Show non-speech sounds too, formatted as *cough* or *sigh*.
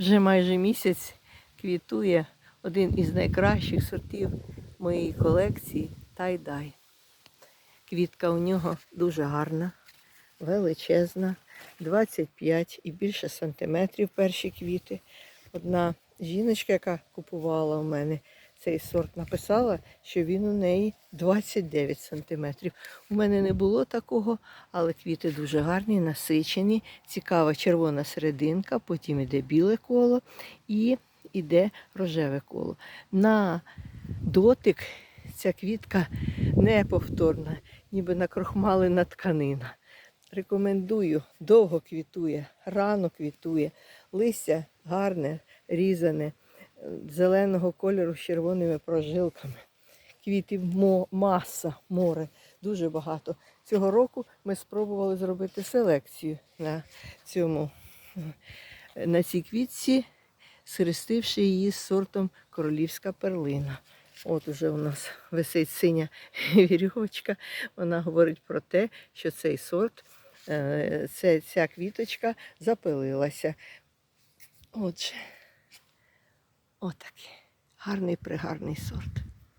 Вже майже місяць квітує один із найкращих сортів моєї колекції Тай-Дай. Квітка у нього дуже гарна, величезна, 25 і більше сантиметрів перші квіти. Одна жіночка, яка купувала у мене цей сорт, написала, що він у неї 29 сантиметрів. У мене не було такого, але квіти дуже гарні, насичені, цікава червона серединка, потім іде біле коло і іде рожеве коло. На дотик ця квітка неповторна, ніби накрохмалена тканина. Рекомендую, довго квітує, рано квітує, листя гарне, різане, зеленого кольору з червоними прожилками. Квітів маса, море, дуже багато. Цього року ми спробували зробити селекцію на цьому на цій квітці, схрестивши її з сортом королівська перлина. От уже у нас висить синя *laughs* вірьовочка. Вона говорить про те, що цей сорт, е, ця квіточка запилилася. Отже, отакий гарний пригарний сорт.